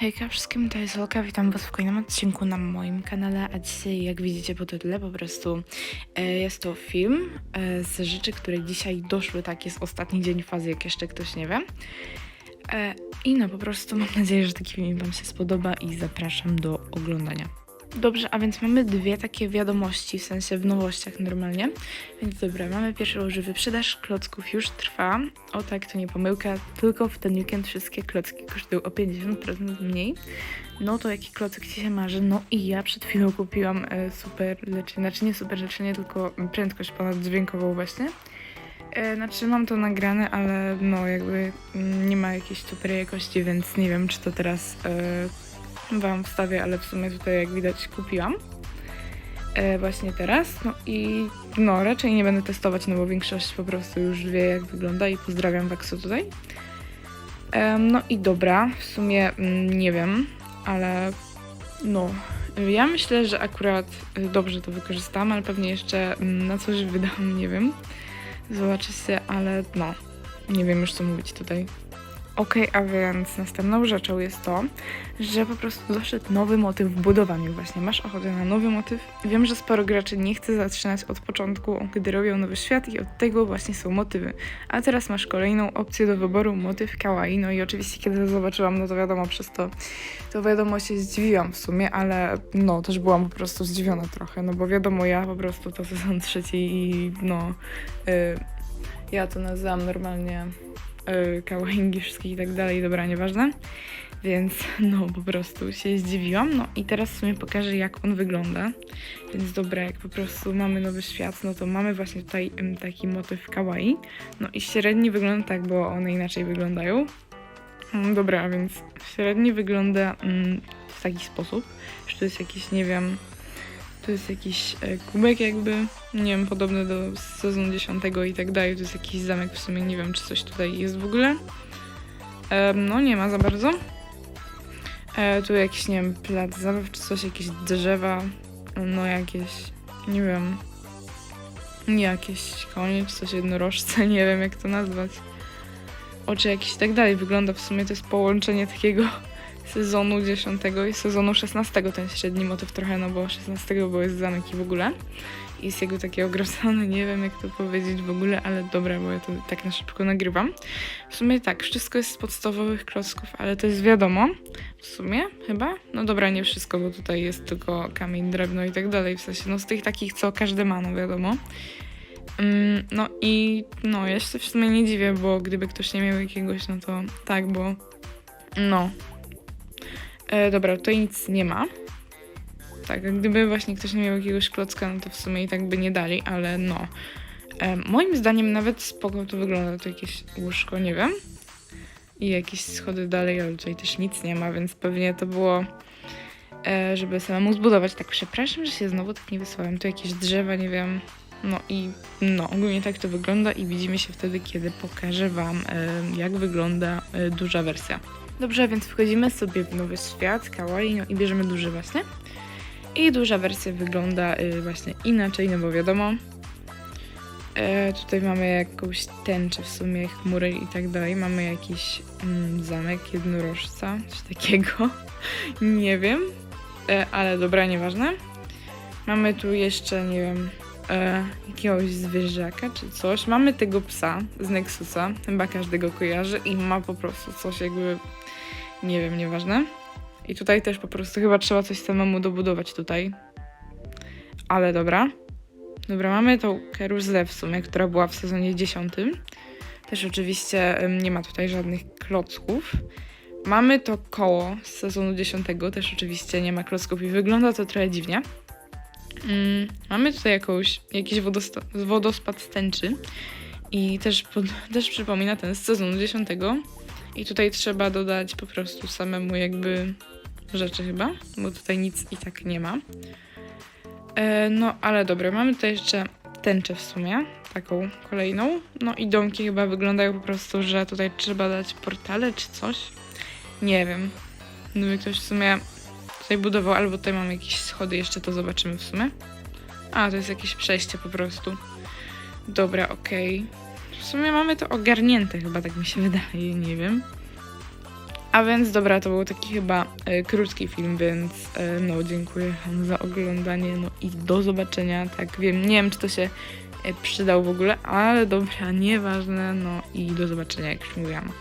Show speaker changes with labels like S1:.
S1: Hejka wszystkim, to jest Olka, witam was w kolejnym odcinku na moim kanale, a dzisiaj jak widzicie po tytule po prostu e, jest to film e, z rzeczy, które dzisiaj doszły, tak jest ostatni dzień fazy, jak jeszcze ktoś nie wie. E, I no po prostu mam nadzieję, że taki film wam się spodoba i zapraszam do oglądania. Dobrze, a więc mamy dwie takie wiadomości, w sensie w nowościach normalnie. Więc dobra, mamy pierwszą, że wyprzedaż klocków już trwa. O tak, to nie pomyłka, tylko w ten weekend wszystkie klocki kosztują o 50% mniej. No to jaki klocek ci się marzy? No i ja przed chwilą kupiłam e, super leczenie, znaczy nie super leczenie, tylko prędkość ponaddźwiękową właśnie. E, znaczy mam to nagrane, ale no jakby mm, nie ma jakiejś super jakości, więc nie wiem czy to teraz e, wam wstawię, ale w sumie tutaj jak widać kupiłam. E, właśnie teraz. No i no raczej nie będę testować, no bo większość po prostu już wie jak wygląda i pozdrawiam Waxu tutaj. No i dobra, w sumie mm, nie wiem, ale no ja myślę, że akurat y, dobrze to wykorzystam, ale pewnie jeszcze mm, na coś wydam, nie wiem. Zobaczycie, ale no, nie wiem już co mówić tutaj. Okej, a więc następną rzeczą jest to, że po prostu doszedł nowy motyw w budowaniu. Właśnie masz ochotę na nowy motyw. Wiem, że sporo graczy nie chce zaczynać od początku, gdy robią nowy świat i od tego właśnie są motywy. A teraz masz kolejną opcję do wyboru, motyw kawaii. No i oczywiście kiedy zobaczyłam, no to wiadomo, przez to, to wiadomo się zdziwiłam w sumie, ale no też byłam po prostu zdziwiona trochę, no bo wiadomo, ja po prostu to sezon trzeci i no... Y, ja to nazywam normalnie y, kawaingi wszystkich i tak dalej, dobra, nieważne. Więc no po prostu się zdziwiłam. No i teraz w sumie pokażę jak on wygląda. Więc dobra, jak po prostu mamy nowy świat, no to mamy właśnie tutaj ym, taki motyw kawaii. No i średni wygląda tak, bo one inaczej wyglądają. Mm, Dobra, więc średni wygląda mm, w taki sposób, że to jest jakiś, nie wiem, to jest jakiś e, kubek jakby, nie wiem, podobny do sezonu 10 i tak dalej. To jest jakiś zamek w sumie, nie wiem czy coś tutaj jest w ogóle. No nie ma za bardzo. E, tu jakiś, nie wiem, plac zabaw czy coś, jakieś drzewa, no jakieś, nie wiem, nie jakieś konie czy coś jednorożce, nie wiem jak to nazwać. Oczy jakieś i tak dalej. Wygląda w sumie to jest połączenie takiego sezonu 10 i sezonu 16 ten średni motyw trochę, no bo 16 bo jest zamek i w ogóle. I jest jego takie ogrodzone, nie wiem jak to powiedzieć w ogóle, ale dobra, bo ja to tak na szybko nagrywam. W sumie tak, wszystko jest z podstawowych klocków, ale to jest wiadomo. W sumie chyba? No dobra, nie wszystko, bo tutaj jest tylko kamień, drewno i tak dalej, w sensie no z tych takich, co każdy ma, no wiadomo. Mm, no i no, ja się w sumie nie dziwię, bo gdyby ktoś nie miał jakiegoś, no to tak, bo no, E, dobra, tutaj nic nie ma. Tak, gdyby właśnie ktoś nie miał jakiegoś klocka, no to w sumie i tak by nie dali, ale no. E, moim zdaniem nawet spoko to wygląda, to jakieś łóżko, nie wiem. I jakieś schody dalej, ale tutaj też nic nie ma, więc pewnie to było, e, żeby samemu zbudować. Tak, przepraszam, że się znowu tak nie wysłałem. Tu jakieś drzewa, nie wiem. No i no, ogólnie tak to wygląda i widzimy się wtedy, kiedy pokażę Wam, e, jak wygląda e, duża wersja. Dobrze, więc wchodzimy sobie w nowy świat, kawaii, no i bierzemy duży właśnie. I duża wersja wygląda y, właśnie inaczej, no bo wiadomo. E, tutaj mamy jakąś tęczę w sumie, chmury i tak dalej. Mamy jakiś mm, zamek jednorożca, coś takiego. nie wiem, e, ale dobra, nieważne. Mamy tu jeszcze, nie wiem, e, jakiegoś zwierzaka czy coś. Mamy tego psa z Nexusa, chyba każdy go kojarzy i ma po prostu coś jakby nie wiem, nieważne. I tutaj też po prostu chyba trzeba coś samemu dobudować tutaj. Ale dobra. Dobra, mamy tą karuzelę w sumie, która była w sezonie 10. Też oczywiście nie ma tutaj żadnych klocków. Mamy to koło z sezonu 10, też oczywiście nie ma klocków i wygląda to trochę dziwnie. Mm, mamy tutaj jakąś, jakiś wodosta- wodospad z tęczy i też, też przypomina ten z sezonu 10. I tutaj trzeba dodać po prostu samemu jakby rzeczy chyba, bo tutaj nic i tak nie ma. E, no ale dobra, mamy tutaj jeszcze tęczę w sumie, taką kolejną. No i domki chyba wyglądają po prostu, że tutaj trzeba dać portale czy coś. Nie wiem. Gdyby ktoś w sumie tutaj budował, albo tutaj mamy jakieś schody jeszcze, to zobaczymy w sumie. A, to jest jakieś przejście po prostu. Dobra, okej. W sumie mamy to ogarnięte chyba, tak mi się wydaje, nie wiem. A więc dobra, to był taki chyba e, krótki film, więc e, no dziękuję wam za oglądanie, no i do zobaczenia, tak wiem, nie wiem czy to się e, przydał w ogóle, ale dobra, nieważne, no i do zobaczenia jak już mówiłam.